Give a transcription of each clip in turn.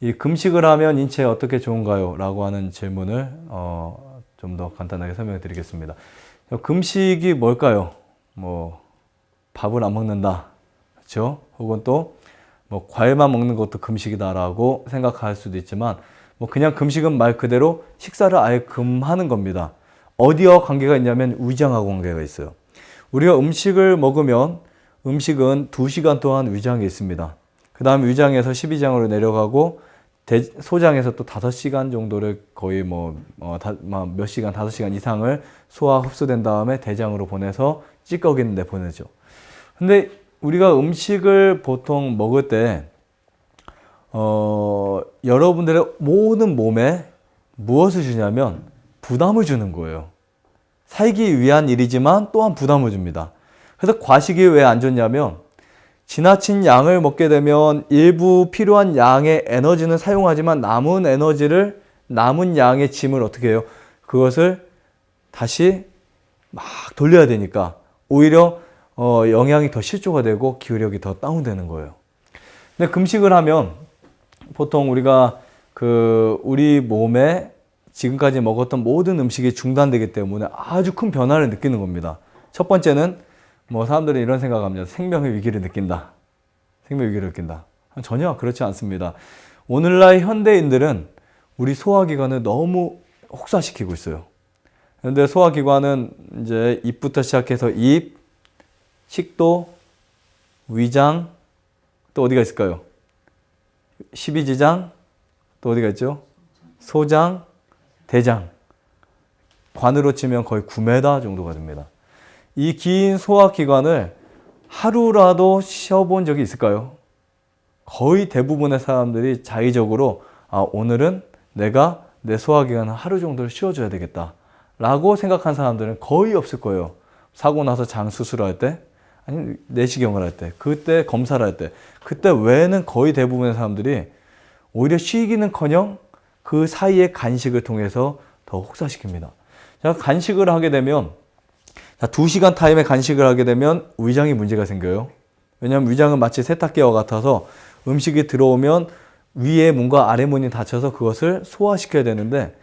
이 금식을 하면 인체에 어떻게 좋은가요? 라고 하는 질문을 어, 좀 더 간단하게 설명해 드리겠습니다. 금식이 뭘까요? 뭐 밥을 안 먹는다. 그렇죠? 혹은 또 뭐 과일만 먹는 것도 금식이다라고 생각할 수도 있지만 뭐 그냥 금식은 말 그대로 식사를 아예 금하는 겁니다. 어디와 관계가 있냐면 위장하고 관계가 있어요. 우리가 음식을 먹으면 음식은 2시간 동안 위장에 있습니다. 그 다음 위장에서 12장으로 내려가고 대, 소장에서 또 5시간 정도를 거의 뭐, 어, 다, 뭐몇 시간, 5시간 이상을 소화 흡수된 다음에 대장으로 보내서 찌꺼기는 내보내죠. 근데 우리가 음식을 보통 먹을 때, 어, 여러분들의 모든 몸에 무엇을 주냐면 부담을 주는 거예요. 살기 위한 일이지만 또한 부담을 줍니다. 그래서 과식이 왜 안 좋냐면 지나친 양을 먹게 되면 일부 필요한 양의 에너지는 사용하지만 남은 에너지를 남은 양의 짐을 어떻게 해요? 그것을 다시 막 돌려야 되니까 오히려 어, 영양이 더 실조가 되고 기후력이 더 다운되는 거예요. 근데 금식을 하면 보통 우리가 그 우리 몸에 지금까지 먹었던 모든 음식이 중단되기 때문에 아주 큰 변화를 느끼는 겁니다. 첫 번째는 뭐 사람들은 이런 생각합니다. 생명의 위기를 느낀다. 생명 위기를 느낀다. 전혀 그렇지 않습니다. 오늘날 현대인들은 우리 소화기관을 너무 혹사시키고 있어요. 그런데 소화기관은 이제 입부터 시작해서 입, 식도, 위장, 또 어디가 있을까요? 십이지장, 또 어디가 있죠? 소장, 대장. 관으로 치면 거의 9m 정도가 됩니다. 이 긴 소화기관을 하루라도 쉬어본 적이 있을까요? 거의 대부분의 사람들이 자의적으로 아, 오늘은 내가 내 소화기관을 하루 정도를 쉬어줘야 되겠다. 라고 생각한 사람들은 거의 없을 거예요. 사고 나서 장 수술할 때, 아니, 내시경을 할 때, 그때 검사를 할 때, 그때 외에는 거의 대부분의 사람들이 오히려 쉬기는 커녕 그 사이에 간식을 통해서 더 혹사시킵니다. 자, 간식을 하게 되면 자, 2시간 타임에 간식을 하게 되면 위장이 문제가 생겨요. 왜냐하면 위장은 마치 세탁기와 같아서 음식이 들어오면 위에 문과 아래 문이 닫혀서 그것을 소화시켜야 되는데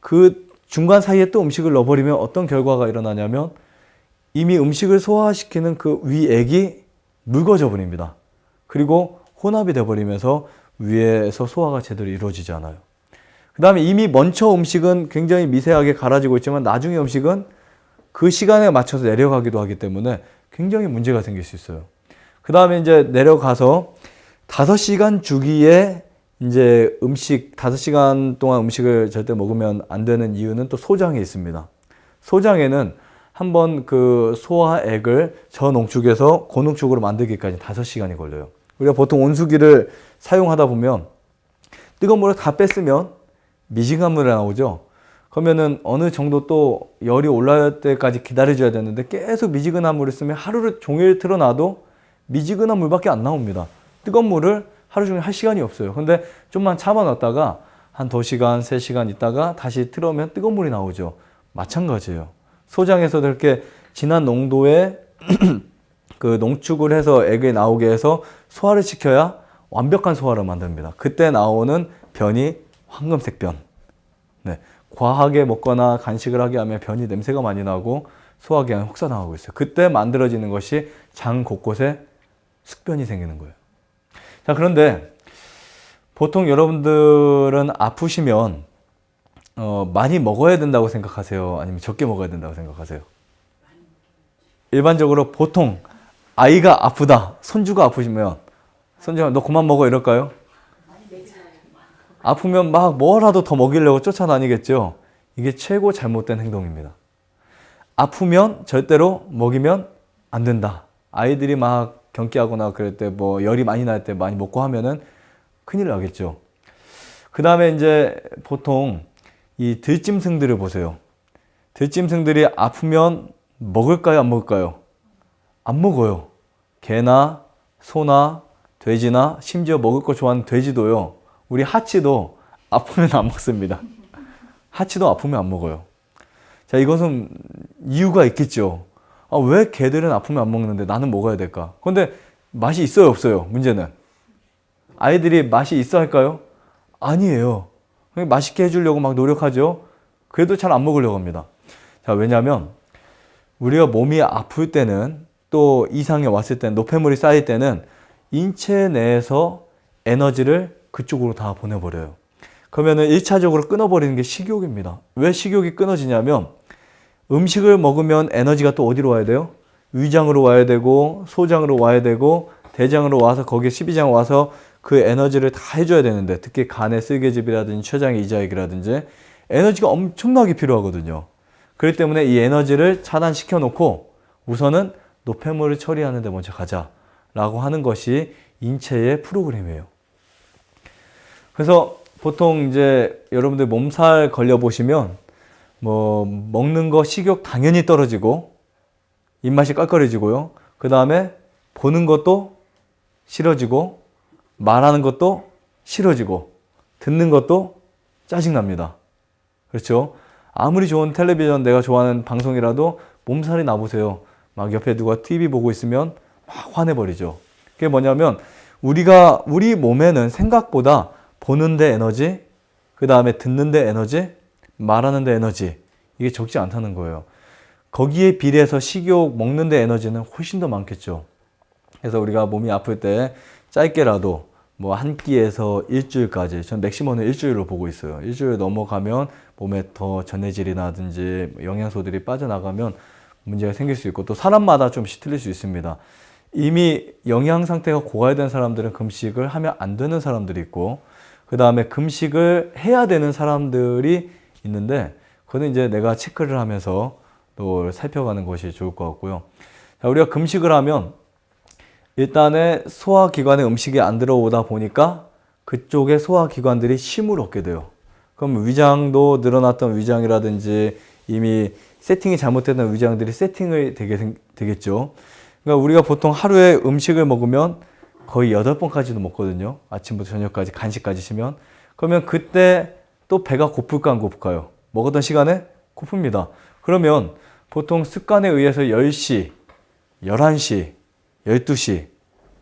그 중간 사이에 또 음식을 넣어버리면 어떤 결과가 일어나냐면 이미 음식을 소화시키는 그 위액이 묽어져 버립니다. 그리고 혼합이 돼버리면서 위에서 소화가 제대로 이루어지지 않아요. 그 다음에 이미 먼저 음식은 굉장히 미세하게 갈아지고 있지만 나중에 음식은 그 시간에 맞춰서 내려가기도 하기 때문에 굉장히 문제가 생길 수 있어요. 그 다음에 이제 내려가서 5시간 주기에 이제 음식, 5시간 동안 음식을 절대 먹으면 안 되는 이유는 또 소장에 있습니다. 소장에는 한번 그 소화액을 저농축에서 고농축으로 만들기까지 5시간이 걸려요. 우리가 보통 온수기를 사용하다 보면 뜨거운 물을 다 뺐으면 미지근한 물이 나오죠. 그러면은 어느 정도 또 열이 올라올 때까지 기다려줘야 되는데 계속 미지근한 물을 쓰면 하루를 종일 틀어놔도 미지근한 물밖에 안 나옵니다. 뜨거운 물을 하루 종일 할 시간이 없어요. 근데 좀만 참아놨다가 한 2시간, 3시간 있다가 다시 틀어면 뜨거운 물이 나오죠. 마찬가지예요. 소장에서도 이렇게 진한 농도의 그 농축을 해서 액이 나오게 해서 소화를 시켜야 완벽한 소화를 만듭니다. 그때 나오는 변이 황금색 변. 네. 과하게 먹거나 간식을 하게 하면 변이 냄새가 많이 나고 소화기관이 혹사당하고 있어요. 그때 만들어지는 것이 장 곳곳에 숙변이 생기는 거예요. 자, 그런데 보통 여러분들은 아프시면 어, 많이 먹어야 된다고 생각하세요? 아니면 적게 먹어야 된다고 생각하세요? 일반적으로 보통 아이가 아프다, 손주가 아프시면 손주가 너 그만 먹어 이럴까요? 아프면 막 뭐라도 더 먹이려고 쫓아다니겠죠. 이게 최고 잘못된 행동입니다. 아프면 절대로 먹이면 안 된다. 아이들이 막 경기하거나 그럴 때 뭐 열이 많이 날 때 많이 먹고 하면은 큰일 나겠죠. 그 다음에 이제 보통 이 들짐승들을 보세요. 들짐승들이 아프면 먹을까요? 안 먹을까요? 안 먹어요. 개나 소나 돼지나 심지어 먹을 거 좋아하는 돼지도요. 우리 하치도 아프면 안 먹습니다. 하치도 아프면 안 먹어요. 자, 이것은 이유가 있겠죠. 아, 왜 개들은 아프면 안 먹는데 나는 먹어야 될까? 근데 맛이 있어요, 없어요? 문제는. 아이들이 맛이 있어 할까요? 아니에요. 맛있게 해주려고 막 노력하죠. 그래도 잘 안 먹으려고 합니다. 자, 왜냐하면 우리가 몸이 아플 때는 또 이상이 왔을 때는 노폐물이 쌓일 때는 인체 내에서 에너지를 그쪽으로 다 보내버려요. 그러면은 1차적으로 끊어버리는 게 식욕입니다. 왜 식욕이 끊어지냐면 음식을 먹으면 에너지가 또 어디로 와야 돼요? 위장으로 와야 되고 소장으로 와야 되고 대장으로 와서 거기에 십이장 와서 그 에너지를 다 해줘야 되는데 특히 간의 쓸개즙이라든지 췌장의 이자액이라든지 에너지가 엄청나게 필요하거든요. 그렇기 때문에 이 에너지를 차단시켜 놓고 우선은 노폐물을 처리하는 데 먼저 가자라고 하는 것이 인체의 프로그램이에요. 그래서 보통 이제 여러분들 몸살 걸려 보시면 뭐 먹는 거 식욕 당연히 떨어지고 입맛이 껄껄해지고요. 그 다음에 보는 것도 싫어지고 말하는 것도 싫어지고 듣는 것도 짜증납니다. 그렇죠? 아무리 좋은 텔레비전 내가 좋아하는 방송이라도 몸살이 나보세요. 막 옆에 누가 TV 보고 있으면 막 화내버리죠. 그게 뭐냐면 우리가 우리 몸에는 생각보다 보는데 에너지, 그 다음에 듣는데 에너지, 말하는데 에너지 이게 적지 않다는 거예요. 거기에 비례해서 식욕 먹는데 에너지는 훨씬 더 많겠죠. 그래서 우리가 몸이 아플 때 짧게라도 뭐 한 끼에서 일주일까지 전 맥시멈은 일주일로 보고 있어요. 일주일 넘어가면 몸에 더 전해질이라든지 영양소들이 빠져나가면 문제가 생길 수 있고 또 사람마다 좀씩 틀릴 수 있습니다. 이미 영양 상태가 고갈된 사람들은 금식을 하면 안 되는 사람들이 있고 그 다음에 금식을 해야 되는 사람들이 있는데 그거는 이제 내가 체크를 하면서 또 살펴가는 것이 좋을 것 같고요. 자, 우리가 금식을 하면 일단은 소화기관에 음식이 안 들어오다 보니까 그쪽에 소화기관들이 쉼을 얻게 돼요. 그럼 위장도 늘어났던 위장이라든지 이미 세팅이 잘못된 위장들이 세팅을 되게 되겠죠. 그러니까 우리가 보통 하루에 음식을 먹으면 거의 여덟 번까지도 먹거든요. 아침부터 저녁까지 간식까지 시면 그러면 그때 또 배가 고플까 안 고플까요? 먹었던 시간에 고픕니다. 그러면 보통 습관에 의해서 10시, 11시, 12시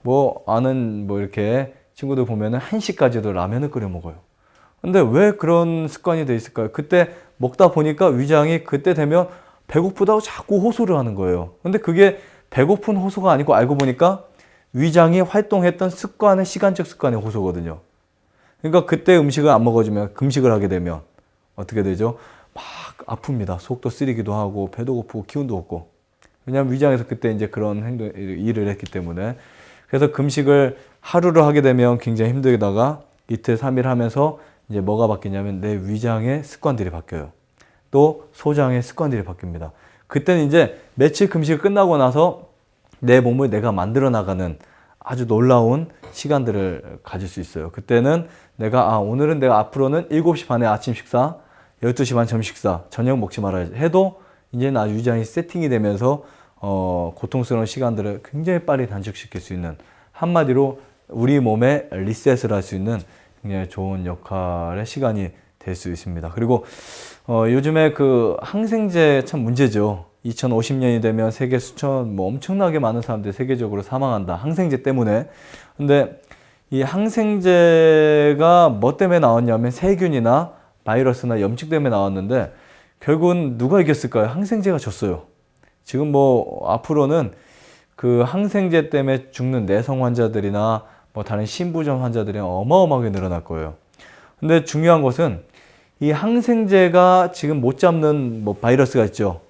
뭐 아는 뭐 이렇게 친구들 보면은 1시까지도 라면을 끓여 먹어요. 근데 왜 그런 습관이 돼 있을까요? 그때 먹다 보니까 위장이 그때 되면 배고프다고 자꾸 호소를 하는 거예요. 근데 그게 배고픈 호소가 아니고 알고 보니까 위장이 활동했던 습관의 시간적 습관의 호소거든요. 그러니까 그때 음식을 안 먹어주면 금식을 하게 되면 어떻게 되죠? 막 아픕니다. 속도 쓰리기도 하고 배도 고프고 기운도 없고. 왜냐하면 위장에서 그때 이제 그런 행동 일을 했기 때문에 그래서 금식을 하루를 하게 되면 굉장히 힘들다가 이틀 삼일 하면서 이제 뭐가 바뀌냐면 내 위장의 습관들이 바뀌어요. 또 소장의 습관들이 바뀝니다. 그때는 이제 며칠 금식이 끝나고 나서 내 몸을 내가 만들어 나가는 아주 놀라운 시간들을 가질 수 있어요. 그때는 내가 아 오늘은 내가 앞으로는 7시 반에 아침 식사, 12시 반 점심 식사, 저녁 먹지 말아야지 해도 이제 나 위장이 세팅이 되면서 어, 고통스러운 시간들을 굉장히 빨리 단축시킬 수 있는 한마디로 우리 몸에 리셋을 할 수 있는 굉장히 좋은 역할의 시간이 될 수 있습니다. 그리고 어, 요즘에 그 항생제 참 문제죠. 2050년이 되면 세계 수천 뭐 엄청나게 많은 사람들이 세계적으로 사망한다. 항생제 때문에. 근데 이 항생제가 뭐 때문에 나왔냐면 세균이나 바이러스나 염증 때문에 나왔는데 결국은 누가 이겼을까요? 항생제가 졌어요. 지금 뭐 앞으로는 그 항생제 때문에 죽는 내성 환자들이나 뭐 다른 신부전 환자들이 어마어마하게 늘어날 거예요. 근데 중요한 것은 이 항생제가 지금 못 잡는 뭐 바이러스가 있죠.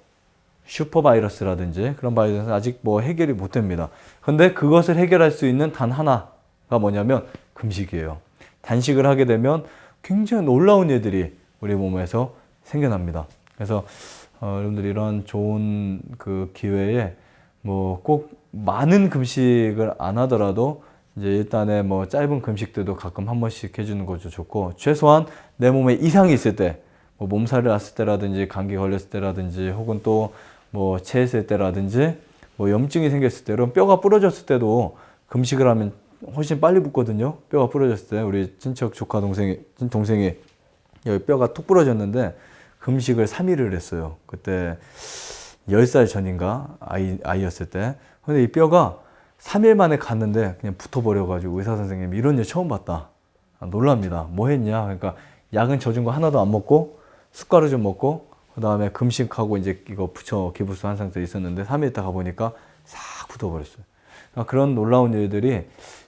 슈퍼 바이러스라든지 그런 바이러스는 아직 뭐 해결이 못 됩니다. 근데 그것을 해결할 수 있는 단 하나가 뭐냐면 금식이에요. 단식을 하게 되면 굉장히 놀라운 일들이 우리 몸에서 생겨납니다. 그래서 어, 여러분들 이런 좋은 그 기회에 뭐 꼭 많은 금식을 안 하더라도 이제 일단에 뭐 짧은 금식들도 가끔 한 번씩 해주는 것도 좋고 최소한 내 몸에 이상이 있을 때 뭐 몸살이 났을 때라든지 감기 걸렸을 때라든지 혹은 또 뭐 체했을 때라든지 뭐 염증이 생겼을 때 그럼 뼈가 부러졌을 때도 금식을 하면 훨씬 빨리 붓거든요. 뼈가 부러졌을 때 우리 친척 조카 동생이 동생이 여기 뼈가 툭 부러졌는데 금식을 3일을 했어요. 그때 10살 전인가 아이 아이였을 때. 근데 이 뼈가 3일 만에 갔는데 그냥 붙어버려 가지고 의사 선생님이 이런 일 처음 봤다. 아, 놀랍니다. 뭐 했냐? 그러니까 약은 젖은 거 하나도 안 먹고 숟가루 좀 먹고 그 다음에 금식하고 이제 이거 부처 기부수 한 상태 있었는데 3일 있다 가 보니까 싹 굳어버렸어요. 그러니까 그런 놀라운 일들이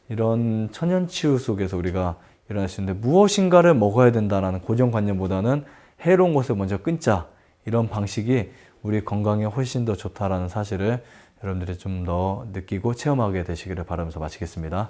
이런 천연치유 속에서 우리가 일어날 수 있는데 무엇인가를 먹어야 된다라는 고정관념보다는 해로운 것을 먼저 끊자 이런 방식이 우리 건강에 훨씬 더 좋다라는 사실을 여러분들이 좀 더 느끼고 체험하게 되시기를 바라면서 마치겠습니다.